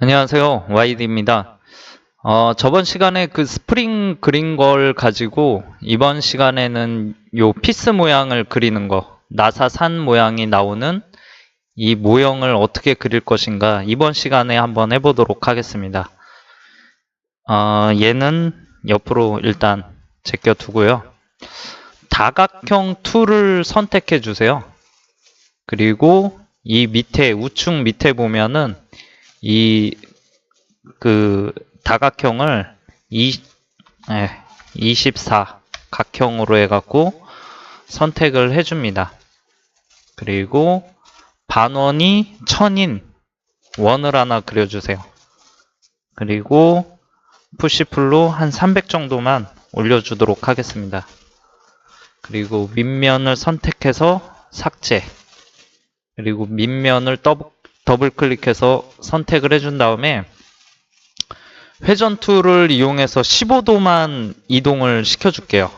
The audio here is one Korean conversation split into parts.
안녕하세요. YD입니다. 어, 저번 시간에 그 스프링 그린 걸 가지고 이번 시간에는 요 피스 모양을 그리는 거, 나사 산 모양이 나오는 이 모형을 어떻게 그릴 것인가 이번 시간에 한번 해보도록 하겠습니다. 어, 얘는 옆으로 일단 제껴 두고요. 다각형 툴을 선택해 주세요. 그리고 이 밑에 우측 밑에 보면은 이 그 다각형을 이, 예, 24 각형으로 해갖고 선택을 해줍니다. 그리고 반원이 천인 원을 하나 그려주세요. 그리고 푸시풀로 한 300 정도만 올려주도록 하겠습니다. 그리고 윗면을 선택해서 삭제 그리고 밑면을 더블, 더블 클릭해서 선택을 해준 다음에 회전 툴을 이용해서 15도만 이동을 시켜줄게요.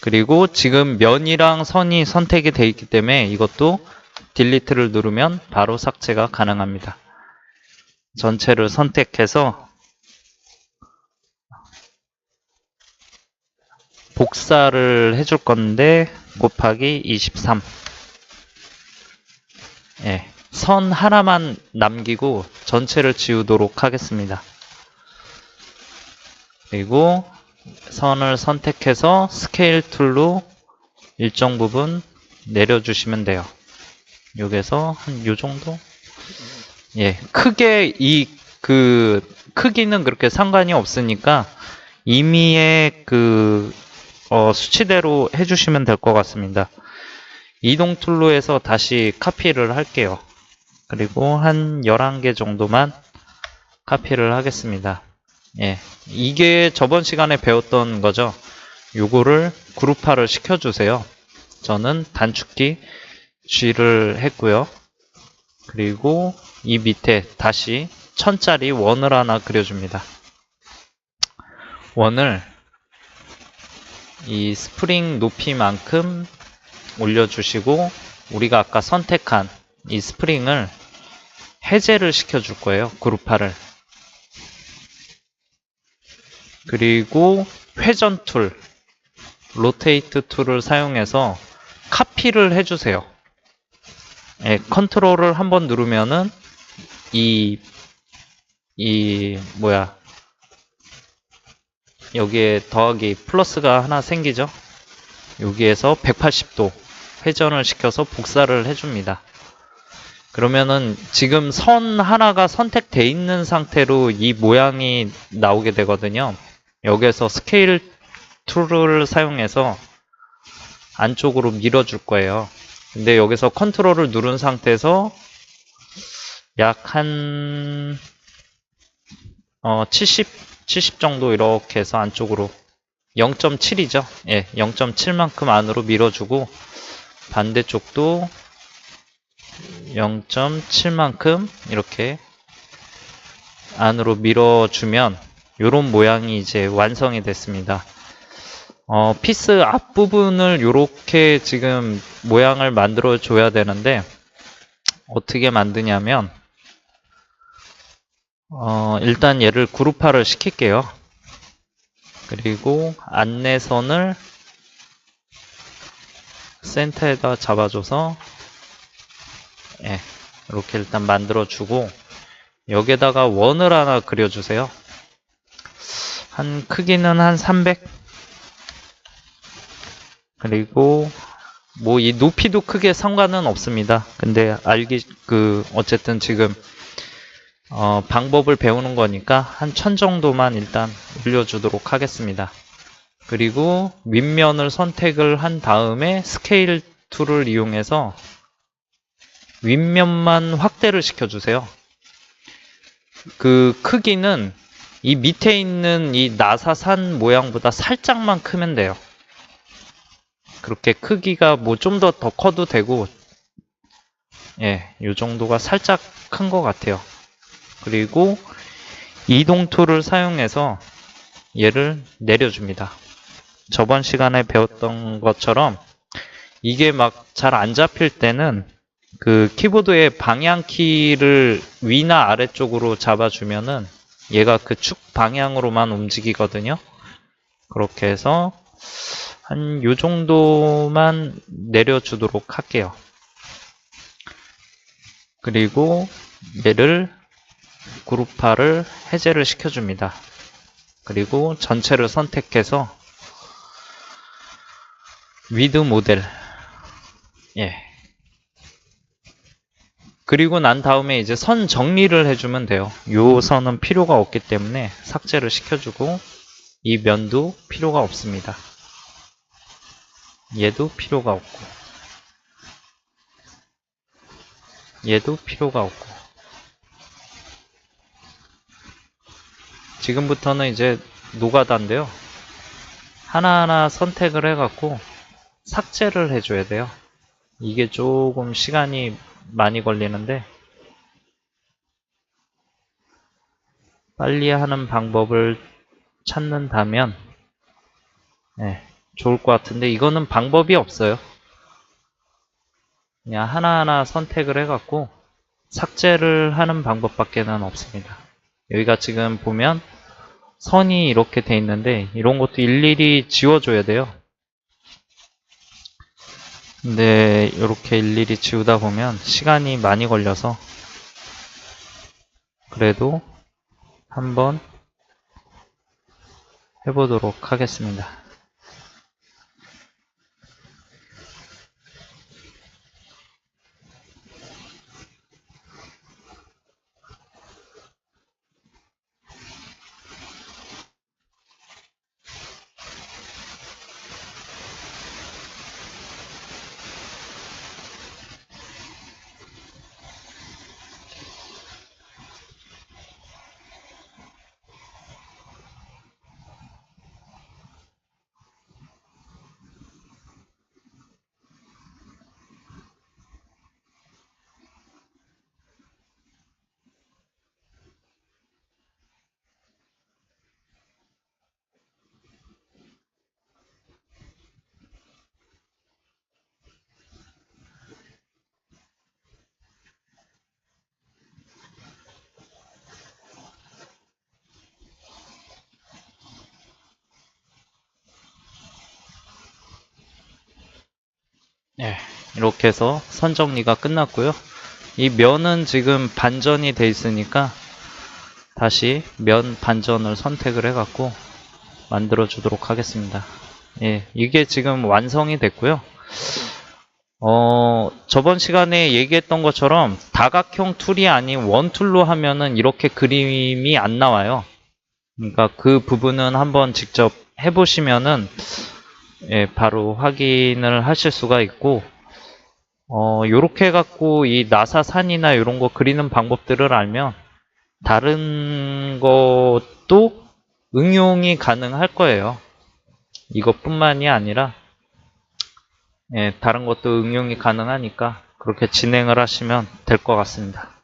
그리고 지금 면이랑 선이 선택이 되어 있기 때문에 이것도 딜리트를 누르면 바로 삭제가 가능합니다. 전체를 선택해서 복사를 해줄 건데 곱하기 23 예, 선 하나만 남기고 전체를 지우도록 하겠습니다. 그리고 선을 선택해서 스케일 툴로 일정 부분 내려주시면 돼요. 여기서 한 요 정도? 예, 크게 이 그 크기는 그렇게 상관이 없으니까 임의의 그 어, 수치대로 해주시면 될 것 같습니다. 이동 툴로 해서 다시 카피를 할게요. 그리고 한 11개 정도만 카피를 하겠습니다. 예. 이게 저번 시간에 배웠던 거죠. 요거를 그룹화를 시켜주세요. 저는 단축키 G를 했고요. 그리고 이 밑에 다시 천짜리 원을 하나 그려줍니다. 원을 이 스프링 높이만큼 올려주시고 우리가 아까 선택한 이 스프링을 해제를 시켜줄 거예요. 그룹화를. 그리고 회전 툴, 로테이트 툴을 사용해서 카피를 해주세요. 예, 컨트롤을 한번 누르면은 이, 이, 뭐야. 여기에 더하기 플러스가 하나 생기죠? 여기에서 180도 회전을 시켜서 복사를 해줍니다. 그러면은 지금 선 하나가 선택돼 있는 상태로 이 모양이 나오게 되거든요. 여기에서 스케일 툴을 사용해서 안쪽으로 밀어줄 거예요. 근데 여기서 컨트롤을 누른 상태에서 약한 어, 70, 70 정도 이렇게 해서 안쪽으로 0.7이죠. 예, 0.7만큼 안으로 밀어주고 반대쪽도 0.7만큼 이렇게 안으로 밀어주면 이런 모양이 이제 완성이 됐습니다. 어, 피스 앞부분을 이렇게 지금 모양을 만들어 줘야 되는데 어떻게 만드냐면 어, 일단 얘를 그룹화를 시킬게요. 그리고 안내선을 센터에다 잡아줘서 예, 이렇게 일단 만들어주고 여기에다가 원을 하나 그려주세요. 한 크기는 한 300. 그리고 뭐 이 높이도 크게 상관은 없습니다. 근데 알기 그 어쨌든 지금 어, 방법을 배우는 거니까 한천 정도만 일단 올려주도록 하겠습니다. 그리고 윗면을 선택을 한 다음에 스케일 툴을 이용해서 윗면만 확대를 시켜주세요. 그 크기는 이 밑에 있는 이 나사산 모양보다 살짝만 크면 돼요. 그렇게 크기가 뭐 좀 더 더 커도 되고, 예, 요 정도가 살짝 큰 것 같아요. 그리고 이동 툴을 사용해서 얘를 내려줍니다. 저번 시간에 배웠던 것처럼 이게 막 잘 안 잡힐 때는 그 키보드의 방향 키를 위나 아래쪽으로 잡아주면은 얘가 그 축 방향으로만 움직이거든요. 그렇게 해서 한 요 정도만 내려주도록 할게요. 그리고 얘를 그룹화를 해제를 시켜줍니다. 그리고 전체를 선택해서 위드 모델 예 그리고 난 다음에 이제 선 정리를 해주면 돼요. 요 선은 필요가 없기 때문에 삭제를 시켜주고 이 면도 필요가 없습니다. 얘도 필요가 없고 얘도 필요가 없고 지금부터는 이제 노가다인데요. 하나하나 선택을 해갖고 삭제를 해줘야 돼요. 이게 조금 시간이 많이 걸리는데 빨리 하는 방법을 찾는다면 네, 좋을 것 같은데 이거는 방법이 없어요. 그냥 하나하나 선택을 해갖고 삭제를 하는 방법밖에는 없습니다. 여기가 지금 보면 선이 이렇게 돼 있는데 이런 것도 일일이 지워줘야 돼요. 근데 이렇게 일일이 지우다 보면 시간이 많이 걸려서 그래도 한번 해보도록 하겠습니다. 네, 이렇게 해서 선 정리가 끝났고요. 이 면은 지금 반전이 돼 있으니까 다시 면 반전을 선택을 해갖고 만들어 주도록 하겠습니다. 예, 이게 지금 완성이 됐고요. 어, 저번 시간에 얘기했던 것처럼 다각형 툴이 아닌 원툴로 하면은 이렇게 그림이 안 나와요. 그러니까 그 부분은 한번 직접 해보시면은 예, 바로 확인을 하실 수가 있고 어, 요렇게 해갖고 이 나사 산이나 이런 거 그리는 방법들을 알면 다른 것도 응용이 가능할 거예요. 이것뿐만이 아니라 예, 다른 것도 응용이 가능하니까 그렇게 진행을 하시면 될 것 같습니다.